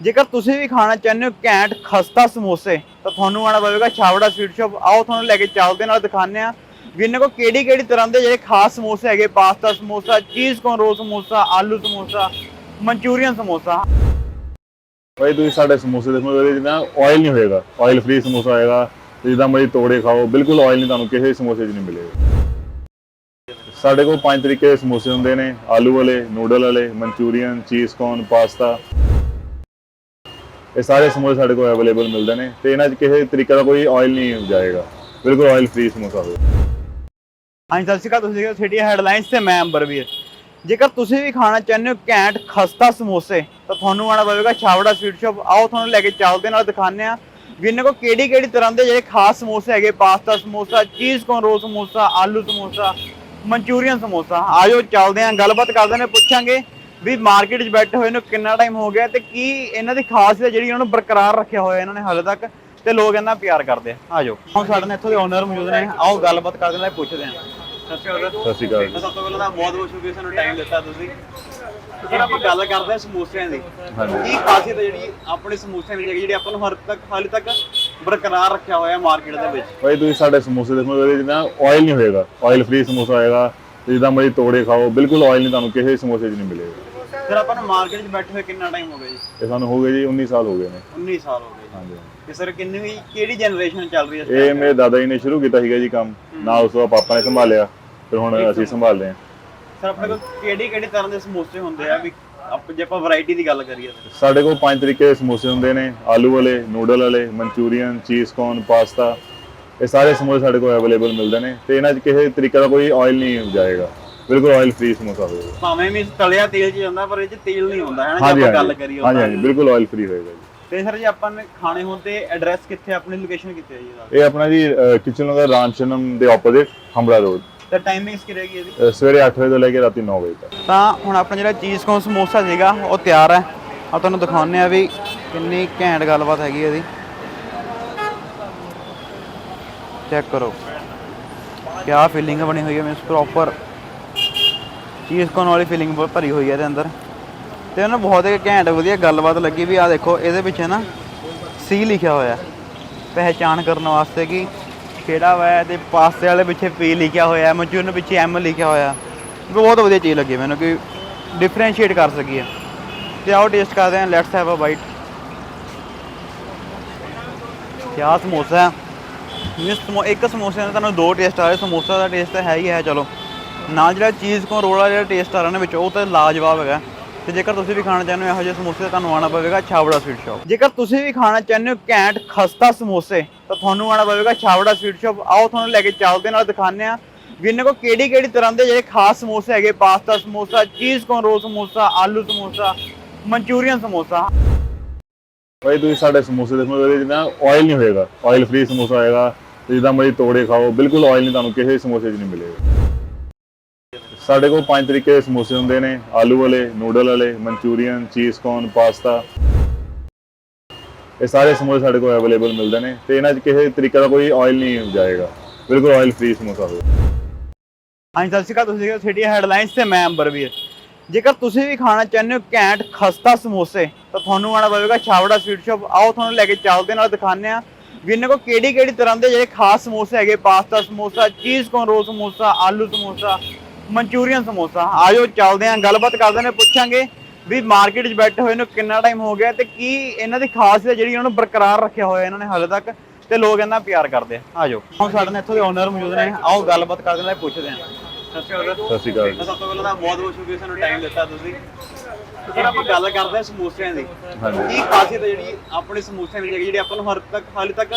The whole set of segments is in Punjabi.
ਜੇਕਰ ਤੁਸੀਂ ਵੀ ਖਾਣਾ ਚਾਹੁੰਦੇ ਹੋ ਘੈਂਟ ਖਸਤਾ ਸਮੋਸੇ, ਤਾਂ ਤੁਹਾਨੂੰ ਆਣਾ ਪਵੇਗਾ ਛਾਵੜਾ ਸਵੀਟ ਸ਼ਾਪ ਆਓ ਤੁਹਾਨੂੰ ਲੈ ਕੇ ਚੱਲਦੇ ਨਾਲ ਦਿਖਾਉਂਦੇ ਆ ਵੀ ਇਹਨਾਂ ਕੋਲ ਕਿਹੜੀ ਕਿਹੜੀ ਤਰ੍ਹਾਂ ਦੇ ਜਿਹੜੇ ਖਾਸ ਸਮੋਸੇ ਹੈਗੇ। ਪਾਸਤਾ ਸਮੋਸਾ, ਚੀਜ਼ ਕੋਨ ਰੋਲ ਸਮੋਸਾ, ਆਲੂ ਸਮੋਸਾ, ਮਨਚੂਰੀਅਨ ਸਮੋਸਾ। ਭਾਈ ਤੁਸੀਂ ਸਾਡੇ ਸਮੋਸੇ ਦੇਖੋ, ਇਹਦੇ ਆਇਲ ਨਹੀਂ ਹੋਏਗਾ। ਆਇਲ ਫ੍ਰੀ ਸਮੋਸਾ ਹੋਏਗਾ। ਜਿੱਦਾਂ ਮਰਜ਼ੀ ਤੋੜੇ ਖਾਓ, ਬਿਲਕੁਲ ਆਇਲ ਨਹੀਂ ਤੁਹਾਨੂੰ ਕਿਸੇ ਸਮੋਸੇ 'ਚ ਨਹੀਂ ਮਿਲੇਗਾ। ਸਾਡੇ ਕੋਲ ਪੰਜ ਤਰੀਕੇ ਦੇ ਸਮੋਸੇ ਹੁੰਦੇ ਨੇ। ਆਲੂ ਵਾਲੇ ਨੂਡਲ ਵਾਲੇ, ਮਨਚੂਰੀਅਨ, ਚੀਜ਼ ਕੋਨ, ਪਾਸਤਾ। ਇਹ ਸਾਰੇ ਸਮੋਸੇ ਸਾਡੇ ਕੋਲ ਅਵੇਲੇਬਲ ਮਿਲਦੇ ਨੇ ਤੇ ਇਹਨਾਂ 'ਚ ਕਿਸੇ ਤਰੀਕੇ ਦਾ ਕੋਈ ਆਇਲ ਨਹੀਂ ਜਾਏਗਾ। ਬਿਲਕੁਲ ਆਇਲ ਫ੍ਰੀ ਸਮੋਸਾ ਹੋਵੇਗਾ ਹਾਂਜੀ, ਸਤਿ ਸ਼੍ਰੀ ਅਕਾਲ, ਤੁਸੀਂ ਦੇਖੋ ਸਿਟੀ ਹੈਡਲਾਈਨਸ ਤੇ ਮੈਂ ਅੰਬਰਵੀਰ। ਜੇਕਰ ਤੁਸੀਂ ਵੀ ਖਾਣਾ ਚਾਹੁੰਦੇ ਹੋ ਘੈਂਟ, ਖਸਤਾ ਸਮੋਸੇ, ਤਾਂ ਤੁਹਾਨੂੰ ਆਣਾ ਪਵੇਗਾ ਛਾਵੜਾ ਸਵੀਟ ਸ਼ਾਪ ਆਓ, ਤੁਹਾਨੂੰ ਲੈ ਕੇ ਚੱਲਦੇ ਨਾਲ ਦਿਖਾਉਂਦੇ ਆ ਵੀ ਇਹਨਾਂ ਕੋਲ ਕਿਹੜੀ ਕਿਹੜੀ ਤਰ੍ਹਾਂ ਦੇ ਜਿਹੜੇ ਖਾਸ ਸਮੋਸੇ ਹੈਗੇ। ਪਾਸਤਾ ਸਮੋਸਾ, ਚੀਜ਼ ਕੋਨ ਰੋਲ ਸਮੋਸਾ, ਆਲੂ ਸਮੋਸਾ, ਮਨਚੂਰੀਅਨ ਸਮੋਸਾ। ਆਜੋ ਚੱਲਦੇ ਆ ਗੱਲਬਾਤ ਕਰਦੇ ਨੇ ਪੁੱਛਾਂਗੇ ਵੀ ਮਾਰਕੀਟ 'ਚ ਬੈਠੇ ਹੋਏ ਨੂੰ ਕਿੰਨਾ ਟਾਈਮ ਹੋ ਗਿਆ ਤੇ ਕੀ ਇਹਨਾਂ ਦੀ ਖਾਸੀਅਤ ਜਿਹੜੀ ਇਹਨਾਂ ਨੂੰ ਬਰਕਰਾਰ ਰੱਖਿਆ ਹੋਇਆ ਇਹਨਾਂ ਨੇ ਹਾਲੇ ਤੱਕ ਤੇ ਲੋਕ ਇਹਨਾਂ ਨਾਲ ਪਿਆਰ ਕਰਦੇ ਆ। ਆਜੋ ਹੁਣ ਸਾਡੇ ਨਾਲ ਇੱਥੋਂ ਦੇ ਓਨਰ ਮੌਜੂਦ ਨੇ। ਆਓ ਗੱਲਬਾਤ ਕਰਦੇ ਨੇ ਪੁੱਛਦੇ ਆਂ ਸਤਿ ਸ਼੍ਰੀ ਅਕਾਲ ਸਤਿ ਸ਼੍ਰੀ ਅਕਾਲ ਮੈਂ ਸਭ ਤੋਂ ਪਹਿਲਾਂ ਤਾਂ ਬਹੁਤ ਬਹੁਤ ਸ਼ੁਕਰੀਆ ਸਾਨੂੰ ਟਾਈਮ ਦਿੱਤਾ ਤੁਸੀਂ। ਫਿਰ ਆਪਾਂ ਗੱਲ ਕਰਦੇ ਹਾਂ ਸਮੋਸਿਆਂ ਦੀ। ਕੀ ਖਾਸੀਅਤ ਹੈ ਜਿਹੜੀ ਆਪਣੇ ਸਮੋਸਿਆਂ ਵਿੱਚ ਜਿਹੜੀ ਆਪਾਂ ਨੂੰ ਹਰ ਤੱਕ ਹਾਲੇ ਤੱਕ ਬਰਕਰਾਰ ਰੱਖਿਆ ਹੋਇਆ ਮਾਰਕੀਟ ਦੇ ਵਿੱਚ? ਭਾਈ ਤੁਸੀਂ ਸਾਡੇ ਸਮੋਸੇ ਦੇਖੋ ਇਹਦੇ ਵਿੱਚ ਨਾ ਆਇਲ ਨਹੀਂ ਹੋਏਗਾ। ਆਇਲ ਫ੍ਰੀ ਸਮੋਸਾ ਹੋਏਗਾ। ਤੇ ਜਿੱਦਾਂ ਮਰਜ਼ੀ ਤੋੜੇ ਖਾਓ ਬਿਲਕੁਲ ਆਇਲ ਨਹੀਂ ਤੁਹਾਨੂੰ ਕਿਸੇ ਸਮੋਸੇ 'ਚ ਨਹੀਂ ਮਿਲੇਗਾ। ਫਿਰ ਆਪਾਂ ਨੂੰ ਮਾਰਕੀਟ 'ਚ ਬੈਠੇ ਹੋਏ ਕਿੰਨਾ ਟਾਈਮ ਹੋ ਗਿਆ ਜੀ? ਇਹ ਸਾਨੂੰ ਹੋ ਗਏ ਜੀ 19 ਸਾਲ ਹੋ ਗਏ ਨੇ। 19 ਸਾਲ ਹੋ ਗਏ ਹਾਂਜੀ। ਤੇ ਸਰ ਕਿੰਨੀ ਕਿਹੜੀ ਜਨਰੇਸ਼ਨ ਚੱਲ ਰਹੀ ਹੈ ਇਹ? ਮੇਰੇ ਦਾਦਾ ਜੀ ਨੇ ਸ਼ੁਰੂ ਕੀਤਾ ਸੀਗਾ ਜੀ ਕੰਮ। ਨਾਲ ਉਸ ਤੋਂ ਪਾਪਾ ਨੇ ਸੰਭਾਲਿਆ ਫਿਰ ਹੁਣ ਅਸੀਂ ਸੰਭਾਲਦੇ ਹਾਂ। ਸਰ ਆਪਣੇ ਕੋਲ ਕਿਹੜੀ ਕਿਹੜੀ ਤਰ੍ਹਾਂ ਦੇ ਸਮੋਸੇ ਹੁੰਦੇ ਆ? ਵੀ ਆਪ ਜੇ ਆਪਾਂ ਵੈਰਾਈਟੀ ਦੀ ਗੱਲ ਕਰੀਏ ਸਾਡੇ ਕੋਲ ਪੰਜ ਤਰੀਕੇ ਦੇ ਸਮੋਸੇ ਹੁੰਦੇ ਨੇ। ਆਲੂ ਵਾਲੇ ਨੂਡਲ ਵਾਲੇ ਮਨਚੂਰੀਅਨ ਚੀਜ਼ ਕੋਨ ਪਾਸਤਾ। ਇਹ ਸਾਰੇ ਸਮੋਸੇ ਸਾਡੇ ਕੋਲ ਅਵੇਲੇਬਲ ਮਿਲਦੇ ਨੇ। ਤੇ ਇਹਨਾਂ 'ਚ ਕਿਸੇ ਤਰੀਕੇ ਦਾ ਕੋਈ ਆਇਲ ਨਹੀਂ ਜਾਏਗਾ। ਬਿਲਕੁਲ ਆਇਲ ਫ੍ਰੀ ਸਮੋਸਾ ਹੋਵੇਗਾ ਭਾਵੇਂ ਵੀ ਤਲਿਆ ਤੇਲ 'ਚ ਜਾਂਦਾ ਪਰ ਇਹ 'ਚ ਤੇਲ ਨਹੀਂ ਹੁੰਦਾ ਹੈ ਨਾ ਜੇ ਆਪਾਂ ਗੱਲ ਕਰੀਏ ਹਾਂਜੀ। ਹਾਂਜੀ ਬਿਲਕੁਲ ਆਇਲ ਫ੍ਰੀ ਹੋਏਗਾ ਜੀ। ਤੇ ਸਰ ਜੇ ਆਪਾਂ ਨੇ ਖਾਣੇ ਹੋਣ ਤੇ ਐਡਰੈਸ ਕਿੱਥੇ ਆਪਣੀ ਲੋਕੇਸ਼ਨ ਕਿੱਥੇ ਹੈ ਜੀ ਇਹ ਆਪਣਾ ਜੀ ਕਿਚਨ ਨਗਰ ਰਾਮਚਨਮ ਦੇ ਆਪੋਜ਼ਿਟ ਹੰਬੜਾ ਰੋਡ ਤੇ ਟਾਈਮਿੰਗਸ ਕੀ ਰਹੇਗੀ ਇਹਦੀ? ਸਵੇਰੇ 8 ਵਜੇ ਤੋਂ ਲੈ ਕੇ ਰਾਤੀ 9 ਵਜੇ ਤੱਕ। ਤਾਂ ਹੁਣ ਆਪਣਾ ਜਿਹੜਾ ਚੀਜ਼ ਕੋਨ ਸਮੋਸਾ ਸੀਗਾ ਉਹ ਤਿਆਰ ਹੈ। ਆ ਤੁਹਾਨੂੰ ਦਿਖਾਉਂਦੇ ਆ ਵੀ ਕਿੰਨੀ ਘੈਂਟ ਗੱਲਬਾਤ ਹੈਗੀ ਇਹਦੀ। ਚੈੱਕ ਕਰੋ। ਕਿਆ ਫੀਲਿੰਗ ਬਣੀ ਹੋਈ ਹੈ ਮੀਨਸ ਪ੍ਰੋਪਰ ਚੀਜ਼ ਕੋਨ ਵਾਲੀ ਫੀਲਿੰਗ ਬਹੁਤ ਭਰੀ ਹੋਈ ਹੈ ਇਹਦੇ ਅੰਦਰ। ਤੇ ਉਹਨੂੰ ਬਹੁਤ ਹੀ ਘੈਂਟ ਵਧੀਆ ਗੱਲਬਾਤ ਲੱਗੀ ਵੀ ਆ ਦੇਖੋ, ਇਹਦੇ ਪਿੱਛੇ ਨਾ ਸੀ ਲਿਖਿਆ ਹੋਇਆ। ਪਹਿਚਾਣ ਕਰਨ ਵਾਸਤੇ ਕਿ ਕਿਹੜਾ ਵਾ ਹੈ ਤੇ ਪਾਸਤੇ ਵਾਲੇ ਪਿੱਛੇ ਪੀ ਲਿਖਿਆ ਹੋਇਆ ਹੈ ਮਨਚੂਰੀਅਨ ਪਿੱਛੇ ਐਮ ਲਿਖਿਆ ਹੋਇਆ ਬਹੁਤ ਵਧੀਆ ਚੀਜ਼ ਲੱਗੀ ਮੈਨੂੰ ਕਿ ਡਿਫਰੈਂਸ਼ੀਏਟ ਕਰ ਸਕੀਏ। ਤੇ ਆਓ ਟੇਸਟ ਕਰਦੇ ਹਾਂ ਲੈਟਸ ਹੈਵ ਅ ਬਾਈਟ ਕਿਆ ਸਮੋਸਾ ਹੈ। ਮਿਸ ਸਮੋ, ਇੱਕ ਸਮੋਸੇ ਨਾਲ ਤੁਹਾਨੂੰ ਦੋ ਟੇਸਟ ਆ ਰਹੇ, ਸਮੋਸਾ ਦਾ ਟੇਸਟ ਤਾਂ ਹੈ ਹੀ ਹੈ, ਚਲੋ। ਨਾ ਜਿਹੜਾ ਚੀਜ਼ ਕੋ ਰੋਲ ਵਾਲਾ ਜਿਹੜਾ ਟੇਸਟ ਆ ਰਿਹਾ ਨਾ ਵਿੱਚ, ਉਹ ਤਾਂ ਲਾਜਵਾਬ ਹੈਗਾ। ਤੇ ਜੇਕਰ ਤੁਸੀਂ ਵੀ ਖਾਣਾ ਚਾਹੁੰਦੇ ਹੋ, ਇਹੋ ਜਿਹੇ ਸਮੋਸੇ ਤਾਂ ਤੁਹਾਨੂੰ ਆਉਣਾ ਪਵੇਗਾ ਛਾਵੜਾ ਸਵੀਟ ਸ਼ਾਪ ਜੇਕਰ ਤੁਸੀਂ ਵੀ ਖਾਣਾ ਚਾਹੁੰਦੇ ਹੋ ਘੈਂਟ, ਖਸਤਾ ਸਮੋਸੇ, ਤਾਂ ਤੁਹਾਨੂੰ ਆਉਣਾ ਪਵੇਗਾ ਛਾਵੜਾ ਸਵੀਟ ਸ਼ਾਪ ਆਓ, ਤੁਹਾਨੂੰ ਲੈ ਕੇ ਚੱਲਦੇ ਨਾਲ ਦਿਖਾਉਂਦੇ ਆ ਵੀ ਇਹਨਾਂ ਕੋਲ ਕਿਹੜੀ ਕਿਹੜੀ ਤਰ੍ਹਾਂ ਦੇ ਜਿਹੜੇ ਖਾਸ ਸਮੋਸੇ ਹੈਗੇ। ਪਾਸਤਾ ਸਮੋਸਾ, ਚੀਜ਼ ਕੋਨ ਰੋਲ ਸਮੋਸਾ, ਆਲੂ ਸਮੋਸਾ, ਮਨਚੂਰੀਅਨ ਸਮੋਸਾ। ਭਾਈ ਤੁਸੀਂ ਸਾਡੇ ਸਮੋਸੇ ਦੇਖੋ, ਇਹਦੇ ਵਿੱਚ ਆਇਲ ਨਹੀਂ ਹੋਏਗਾ। ਆਇਲ ਫ੍ਰੀ ਸਮੋਸਾ ਹੋਏਗਾ। ਜਿੱਦਾਂ ਮਰਜ਼ੀ ਤੋੜੇ ਖਾਓ, ਬਿਲਕੁਲ ਆਇਲ ਨਹੀਂ ਤੁਹਾਨੂੰ ਕਿਸੇ ਸਮੋਸੇ 'ਚ ਨਹੀਂ ਮਿਲੇਗਾ। ਸਾਡੇ ਕੋਲ ਪੰਜ ਤਰੀਕੇ ਦੇ ਸਮੋਸੇ ਹੁੰਦੇ ਨੇ, ਆਲੂ ਵਾਲੇ, ਨੂਡਲ ਵਾਲੇ, ਮਨਚੂਰੀਅਨ, ਚੀਜ਼ ਕੋਨ, ਪਾਸਤਾ। ਇਹ ਸਾਰੇ ਸਮੋਸੇ ਸਾਡੇ ਕੋਲ ਅਵੇਲੇਬਲ ਮਿਲਦੇ ਨੇ ਤੇ ਇਹਨਾਂ 'ਚ ਕਿਸੇ ਤਰੀਕੇ ਦਾ ਕੋਈ ਆਇਲ ਨਹੀਂ ਜਾਏਗਾ। ਬਿਲਕੁਲ ਆਇਲ ਫ੍ਰੀ ਸਮੋਸਾ ਹੋਵੇਗਾ ਹਾਂਜੀ, ਸਤਿ ਸ਼੍ਰੀ ਅਕਾਲ, ਤੁਸੀਂ ਦੇਖੋ ਸਿਟੀ ਹੈਡਲਾਈਨਸ ਤੇ ਮੈਂ ਅੰਬਰਵੀਰ ਜੇਕਰ ਤੁਸੀਂ ਵੀ ਖਾਣਾ ਚਾਹੁੰਦੇ ਹੋ ਘੈਂਟ, ਖਸਤਾ ਸਮੋਸੇ, ਤਾਂ ਤੁਹਾਨੂੰ ਆਣਾ ਪਵੇਗਾ ਛਾਵੜਾ ਸਵੀਟ ਸ਼ਾਪ ਆਓ, ਤੁਹਾਨੂੰ ਲੈ ਕੇ ਚੱਲਦੇ ਨਾਲ ਦਿਖਾਉਂਦੇ ਆ ਵੀ ਇਹਨਾਂ ਕੋਲ ਕਿਹੜੀ ਕਿਹੜੀ ਤਰ੍ਹਾਂ ਦੇ ਜਿਹੜੇ ਖਾਸ ਸਮੋਸੇ ਹੈਗੇ, ਪਾਸਤਾ ਸਮੋਸਾ ਚੀਜ਼ ਕੋਨ ਰੋਲ ਸਮੋਸਾ, ਆਲੂ ਸਮੋਸਾ ਮਨਚੂਰੀਅਨ ਸਮੋਸਾ। ਆਜੋ ਚੱਲਦੇ ਆਂ ਗੱਲਬਾਤ ਕਰਦੇ ਨੇ ਪੁੱਛਾਂਗੇ ਵੀ ਮਾਰਕੀਟ 'ਚ ਬੈਠੇ ਹੋਏ ਨੂੰ ਕਿੰਨਾ ਟਾਈਮ ਹੋ ਗਿਆ ਤੇ ਕੀ ਇਹਨਾਂ ਦੀ ਖਾਸੀਅਤ ਜਿਹੜੀ ਇਹਨਾਂ ਨੂੰ ਬਰਕਰਾਰ ਰੱਖਿਆ ਹੋਇਆ ਇਹਨਾਂ ਨੇ ਹਾਲੇ ਤੱਕ ਤੇ ਲੋਕ ਇਹਨਾਂ ਪਿਆਰ ਕਰਦੇ ਆ। ਆਜੋ। ਹੁਣ ਸਾਡੇ ਨਾਲ ਇੱਥੋਂ ਦੇ ਓਨਰ ਮੌਜੂਦ ਨੇ। ਆਓ ਗੱਲਬਾਤ ਕਰਦੇ ਨੇ ਪੁੱਛਦੇ ਆਂ। ਸਤਿ ਸ਼੍ਰੀ ਅਕਾਲ ਸਤਿ ਸ਼੍ਰੀ ਅਕਾਲ ਸਭ ਤੋਂ ਪਹਿਲਾਂ ਤਾਂ ਬਹੁਤ ਬਹੁਤ ਸ਼ੁਕਰੀਆ ਸਾਨੂੰ ਟਾਈਮ ਦਿੱਤਾ ਤੁਸੀਂ। ਫਿਰ ਆਪਾਂ ਗੱਲ ਕਰਦੇ ਹਾਂ ਸਮੋਸਿਆਂ ਦੀ। ਹਾਂਜੀ। ਕੀ ਖਾਸੀਅਤ ਜਿਹੜੀ ਆਪਣੇ ਸਮੋਸਿਆਂ ਵਿੱਚ ਹੈਗੀ ਜਿਹੜੀ ਆਪਾਂ ਨੂੰ ਹਰ ਤੱਕ ਹਾਲੇ ਤੱਕ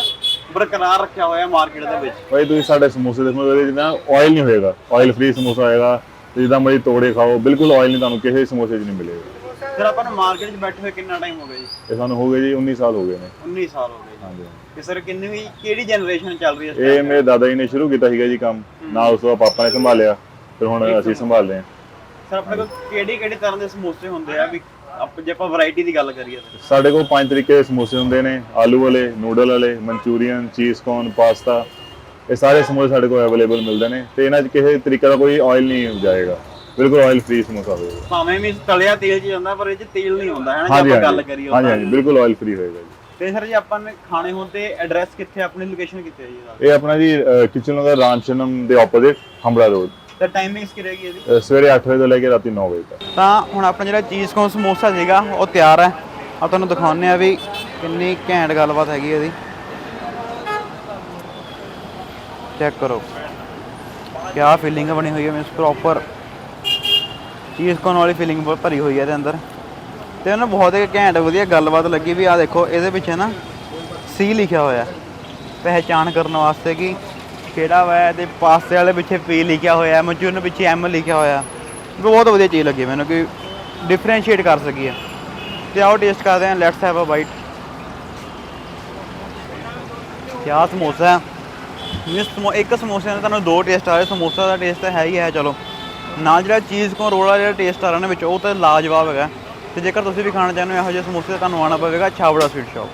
ਬਰਕਰਾਰ ਰੱਖਿਆ ਹੋਇਆ ਮਾਰਕੀਟ ਦੇ ਵਿੱਚ। ਭਾਈ ਤੁਸੀਂ ਸਾਡੇ ਸਮੋਸੇ ਦੇਖੋ ਇਹਦੇ ਨਾ ਆਇਲ ਨਹੀਂ ਹੋਏਗਾ। ਆਇਲ ਫ੍ਰੀ ਸਮੋਸਾ ਹੋਏਗਾ। ਤੇ ਜਿੱਦਾਂ ਮਰਜ਼ੀ ਤੋੜੇ ਖਾਓ ਬਿਲਕੁਲ ਆਇਲ ਨਹੀਂ ਤੁਹਾਨੂੰ ਕਿਸੇ ਸਮੋਸੇ 'ਚ ਨਹੀਂ ਮਿਲੇਗਾ। ਫਿਰ ਆਪਾਂ ਨੂੰ ਮਾਰਕੀਟ 'ਚ ਬੈਠੇ ਹੋਏ ਕਿੰਨਾ ਟਾਈਮ ਹੋ ਗਿਆ ਜੀ? ਇਹ ਸਾਨੂੰ ਹੋ ਗਏ ਜੀ 19 ਸਾਲ ਹੋ ਗਏ ਨੇ। 19 ਸਾਲ ਹੋ ਗਏ ਜੀ। ਹਾਂਜੀ। ਤੇ ਸਰ ਕਿੰਨੀ ਵੀ ਕਿਹੜੀ ਜਨਰੇਸ਼ਨ ਚੱਲ ਰਹੀ ਹੈ ਇਸ ਇਹ? ਮੇਰੇ ਦਾਦਾ ਜੀ ਨੇ ਸ਼ੁਰੂ ਕੀਤਾ ਸੀਗਾ ਜੀ ਕੰਮ। ਨਾਲ ਉਸ ਤੋਂ ਬਾਅਦ ਪਾਪਾ ਨੇ ਸੰਭਾਲਿਆ। ਫਿਰ ਹੁਣ ਅਸੀਂ ਸੰਭਾਲਦੇ ਹਾਂ। ਸਰ ਆਪਣੇ ਕੋਲ ਕਿਹੜੀ ਕਿਹੜੀ ਤਰ੍ਹਾਂ ਦੇ ਸਮੋਸੇ ਹੁੰਦੇ ਆ? ਵੀ ਆਪ ਜੇ ਆਪਾਂ ਵੈਰਾਈਟੀ ਦੀ ਗੱਲ ਕਰੀਏ ਤਾਂ। ਸਾਡੇ ਕੋਲ ਪੰਜ ਤਰੀਕੇ ਦੇ ਸਮੋਸੇ ਹੁੰਦੇ ਨੇ ਆਲੂ ਵਾਲੇ ਨੂਡਲ ਵਾਲੇ ਮਨਚੂਰੀਅਨ ਚੀਜ਼ ਕੋਨ ਪਾਸਤਾ ਇਹ ਸਾਰੇ ਸਮੋਸੇ ਸਾਡੇ ਕੋਲ ਅਵੇਲੇਬਲ ਮਿਲਦੇ ਨੇ ਤੇ ਇਹਨਾਂ 'ਚ ਕਿਸੇ ਤਰੀਕੇ ਦਾ ਕੋਈ ਆਇਲ ਨਹੀਂ ਜਾਏਗਾ। ਬਿਲਕੁਲ ਆਇਲ ਫ੍ਰੀ ਸਮੋਸਾ ਹੋਵੇਗਾ ਭਾਵੇਂ ਵੀ ਤਲਿਆ ਤੇਲ ਚ ਜਾਂਦਾ ਪਰ ਇਹ ਚ ਤੇਲ ਨਹੀਂ ਹੁੰਦਾ ਹੈ ਨਾ ਜੇ ਆਪਾਂ ਗੱਲ ਕਰੀਏ ਹਾਂਜੀ। ਹਾਂਜੀ ਬਿਲਕੁਲ ਆਇਲ ਫ੍ਰੀ ਹੋਏਗਾ ਜੀ। ਤੇ ਸਰ ਜੀ ਆਪਾਂ ਨੇ ਖਾਣੇ ਹੋਣ ਤੇ ਐਡਰੈਸ ਕਿੱਥੇ ਆਪਣੀ ਲੋਕੇਸ਼ਨ ਕਿੱਥੇ ਹੈ ਜੀ ਇਹ ਆਪਣਾ ਜੀ ਕਿਚਨ ਨਗਰ ਰਾਮਚਨਮ ਦੇ ਆਪੋਜ਼ਿਟ ਹੰਬੜਾ ਰੋਡ ਤੇ ਟਾਈਮਿੰਗਸ ਕੀ ਰਹੇਗੀ ਇਹਦੀ ਸਵੇਰੇ 8 ਵਜੇ ਤੋਂ ਲੈ ਕੇ ਰਾਤੀ 9 ਵਜੇ ਤੱਕ। ਤਾਂ ਹੁਣ ਆਪਣਾ ਜਿਹੜਾ ਚੀਜ਼ ਕੋਨ ਸਮੋਸਾ ਸੀਗਾ ਉਹ ਤਿਆਰ ਹੈ। ਆ ਤੁਹਾਨੂੰ ਦਿਖਾਉਂਦੇ ਆ ਵੀ ਕਿੰਨੀ ਘੈਂਟ ਗੱਲਬਾਤ ਹੈਗੀ ਇਹਦੀ। ਚੈੱਕ ਕਰੋ। ਕਿਆ ਫੀਲਿੰਗ ਬਣੀ ਹੋਈ ਹੈ ਮੀਨਸ ਪ੍ਰੋਪਰ ਚੀਜ਼ ਕੋਨ ਵਾਲੀ ਫੀਲਿੰਗ ਭਰੀ ਹੋਈ ਹੈ ਇਹਦੇ ਅੰਦਰ। ਤੇ ਉਹਨੂੰ ਬਹੁਤ ਇੱਕ ਘੈਂਟ ਵਧੀਆ ਗੱਲਬਾਤ ਲੱਗੀ ਵੀ ਆ ਦੇਖੋ ਇਹਦੇ ਪਿੱਛੇ ਨਾ ਸੀ ਲਿਖਿਆ ਹੋਇਆ ਪਹਿਚਾਣ ਕਰਨ ਵਾਸਤੇ ਕਿ ਖੇੜਾ ਹੋਇਆ ਤੇ ਪਾਸੇ ਵਾਲੇ ਪਿੱਛੇ ਪੀ ਲਿਖਿਆ ਹੋਇਆ ਮਚੂਨ ਪਿੱਛੇ ਐਮ ਲਿਖਿਆ ਹੋਇਆ। ਬਹੁਤ ਵਧੀਆ ਚੀਜ਼ ਲੱਗੀ ਮੈਨੂੰ ਕਿ ਡਿਫਰੈਂਸ਼ੀਏਟ ਕਰ ਸਕੀ ਹੈ ਤੇ ਆਓ ਟੇਸਟ ਕਰਦੇ ਹਾਂ ਲੈਟਸ ਹੈਵ ਅ ਬਾਈਟ ਕਿਆ ਸਮੋਸਾ ਹੈ? ਇਹ ਸਮੋ, ਇੱਕ ਸਮੋਸੇ ਨਾਲ ਤੁਹਾਨੂੰ ਦੋ ਟੇਸਟ ਆ ਰਹੇ, ਸਮੋਸਾ ਦਾ ਟੇਸਟ ਤਾਂ ਹੈ ਹੀ ਹੈ, ਚਲੋ। ਨਾਲ ਜਿਹੜਾ ਚੀਜ਼ ਕੋ ਰੋਲਾ ਜਿਹੜਾ ਟੇਸਟ ਆ ਰਿਹਾ ਨੇ ਵਿੱਚ, ਉਹ ਤਾਂ ਲਾਜਵਾਬ ਹੈਗਾ। ਤੇ ਜੇਕਰ ਤੁਸੀਂ ਵੀ ਖਾਣਾ ਚਾਹੁੰਦੇ ਹੋ, ਇਹੋ ਜਿਹੇ ਸਮੋਸੇ ਤਾਂ ਤੁਹਾਨੂੰ ਆਉਣਾ ਪਵੇਗਾ, ਛਾਬੜਾ ਸਵੀਟ ਸ਼ਾਪ